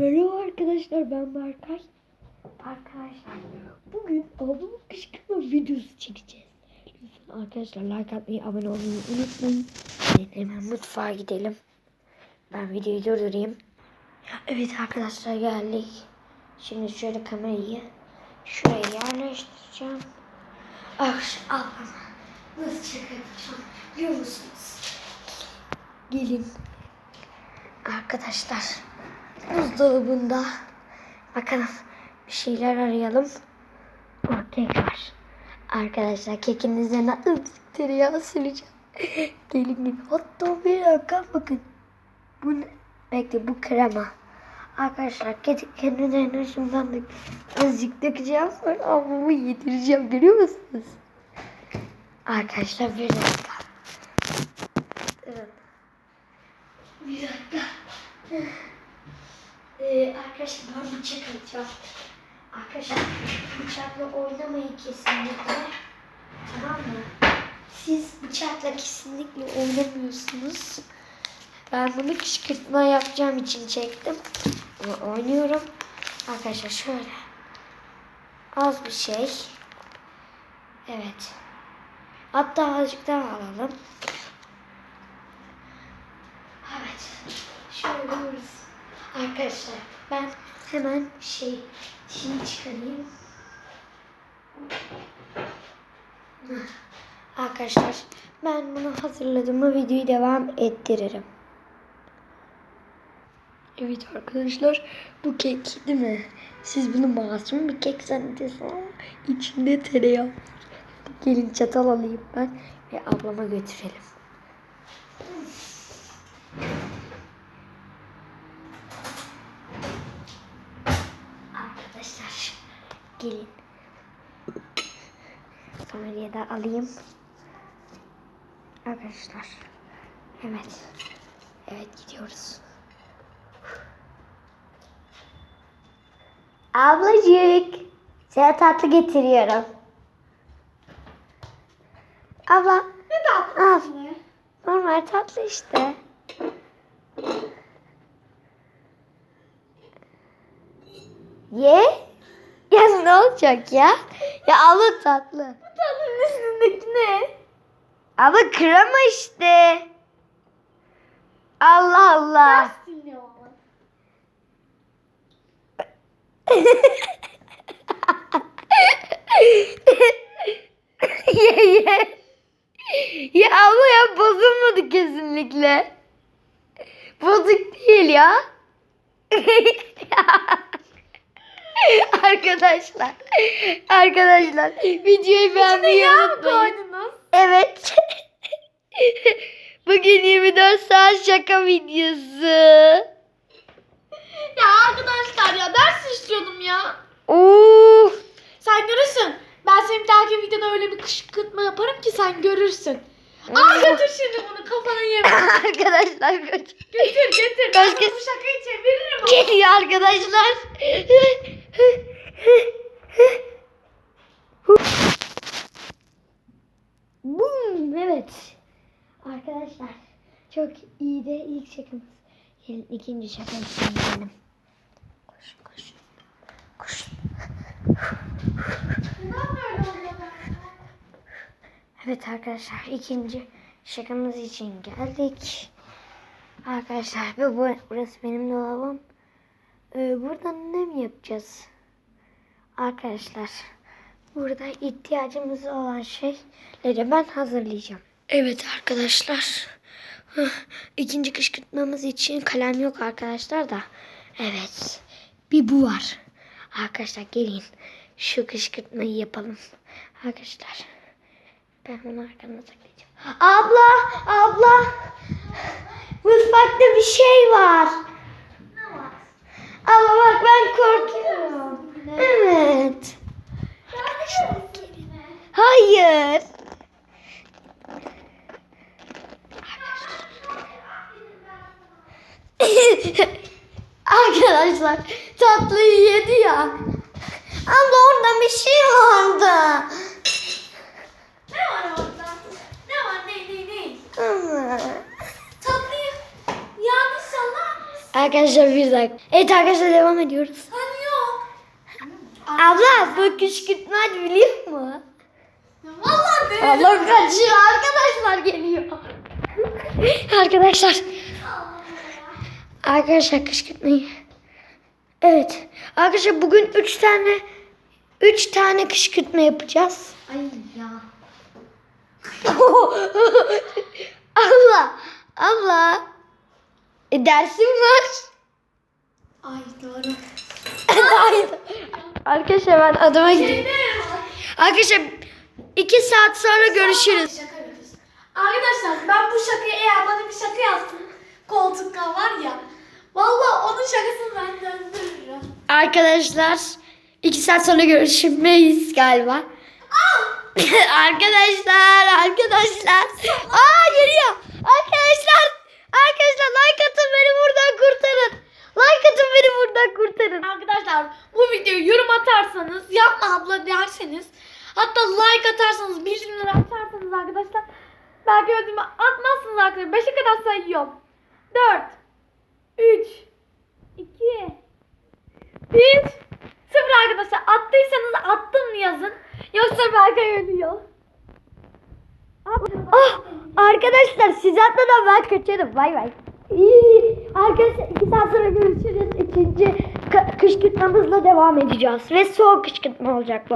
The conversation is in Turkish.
Merhaba arkadaşlar ben Berkay. Arkadaşlar bugün ablamın kışkırtma videosu çekeceğiz. Lütfen arkadaşlar like atmayı, abone olmayı unutmayın. Hadi hemen mutfağa gidelim. Ben videoyu durdurayım. Evet arkadaşlar geldik. Şimdi şöyle kamerayı şuraya yerleştireceğim. Arkadaşlar ablama nasıl çekeceğim biliyor musunuz? Gelin. Arkadaşlar buzdolabında bakalım bir şeyler arayalım. O kek var. Arkadaşlar kekin üzerine ızık tereyağı süreceğim. gelin gelin. Hatta bir dakika bakın. Bu ne? Bekle bu krema. Arkadaşlar kekin üzerine şundan da azıcık dökeceğim. Sonra ablamı yedireceğim. Görüyor musunuz? Arkadaşlar bir dakika. Durun. Bir dakika. Ee, arkadaşlar ben bıçak alacağım. Arkadaşlar bıçakla oynamayın kesinlikle. Tamam mı? Siz bıçakla kesinlikle oynamıyorsunuz. Ben bunu kışkırtma yapacağım için çektim. Ama oynuyorum. Arkadaşlar şöyle. Az bir şey. Evet. Hatta azıcık daha alalım. Evet. Şöyle görürüz. Arkadaşlar ben hemen şey şimdi çıkarayım. Arkadaşlar ben bunu hazırladığımı videoyu devam ettiririm. Evet arkadaşlar bu kek değil mi? Siz bunu masum bir kek zannediyorsunuz içinde tereyağı. Gelin çatal alayım ben ve ablama götürelim. Arkadaşlar gelin. Kamerayı da alayım. Arkadaşlar. Evet. Evet gidiyoruz. Ablacık. Sana tatlı getiriyorum. Abla. Ne tatlı Al. Normal tatlı işte. Ye. Ya ne olacak ya? Ya abla tatlı. Bu tatlının üstündeki ne? Abla krema işte. Allah Allah. Dinliyor ama. ye ye. Ya abla ya bozulmadı kesinlikle. Bozuk değil ya. arkadaşlar. Arkadaşlar videoyu beğenmeyi unutmayın. Evet. Bugün 24 saat şaka videosu. Ya arkadaşlar ya ders işliyordum ya. Oo. Sen görürsün. Ben senin bir dahaki videoda öyle bir kışkırtma yaparım ki sen görürsün. Al götür şimdi bunu kafana yeme. arkadaşlar götür. Götür götür. Ben Başka- bu şakayı çeviririm. Geliyor arkadaşlar. Bum, evet. Arkadaşlar çok iyi de ilk şakamız. Gelin ikinci şakamız benim. Koş koş. Koş. Neden böyle oluyor? Evet arkadaşlar ikinci şakamız için geldik. Arkadaşlar bu, bu burası benim dolabım. Ee, buradan ne mi yapacağız? Arkadaşlar burada ihtiyacımız olan şeyleri ben hazırlayacağım. Evet arkadaşlar. İkinci kışkırtmamız için kalem yok arkadaşlar da. Evet. Bir bu var. Arkadaşlar gelin şu kışkırtmayı yapalım. Arkadaşlar. Ben bunu arkamda saklayacağım. Abla, abla. Mutfakta bir şey var. Ne var? Abla bak ben Arkadaşlar tatlıyı yedi ya. Abla orada bir şey vardı. Ne var orada? Ne var ne ne ne? Ama. Tatlıyı yanlış anlar mısın? Arkadaşlar bir dakika. Evet arkadaşlar devam ediyoruz. Hani yok. Abla bu kışkırtma biliyor musun? Vallahi. Allah kaçıyor arkadaşlar geliyor. arkadaşlar. Arkadaşlar kışkırtmayı. Evet. Arkadaşlar bugün 3 tane 3 tane kışkırtma yapacağız. Ay ya. abla. Abla. E, dersim var. Ay doğru. Arkadaşlar ben adama gidiyorum. Arkadaşlar 2 saat sonra görüşürüz. Şaka. Arkadaşlar ben bu şakayı eğer bana bir şaka yaptın koltukta var ya. Vallahi onun şakasını ben döndürürüm. Arkadaşlar 2 saat sonra görüşmeyiz galiba. arkadaşlar, arkadaşlar. Aa geliyor. Arkadaşlar, arkadaşlar like atın beni buradan kurtarın. Like atın beni buradan kurtarın. Arkadaşlar bu videoyu yorum atarsanız yapma abla derseniz hatta like atarsanız bildirimleri atarsanız arkadaşlar belki ödümü atmazsınız arkadaşlar. 5'e kadar sayıyorum. 4 3 2 1 0 arkadaşlar attıysanız attım yazın. Yoksa belki ölüyor. Ah arkadaşlar siz atmadan ben kaçarım. Bay bay. İyi. Arkadaşlar 2 saat sonra görüşürüz. İkinci kışkırtmamızla devam edeceğiz. Ve soğuk kışkırtma olacak bu.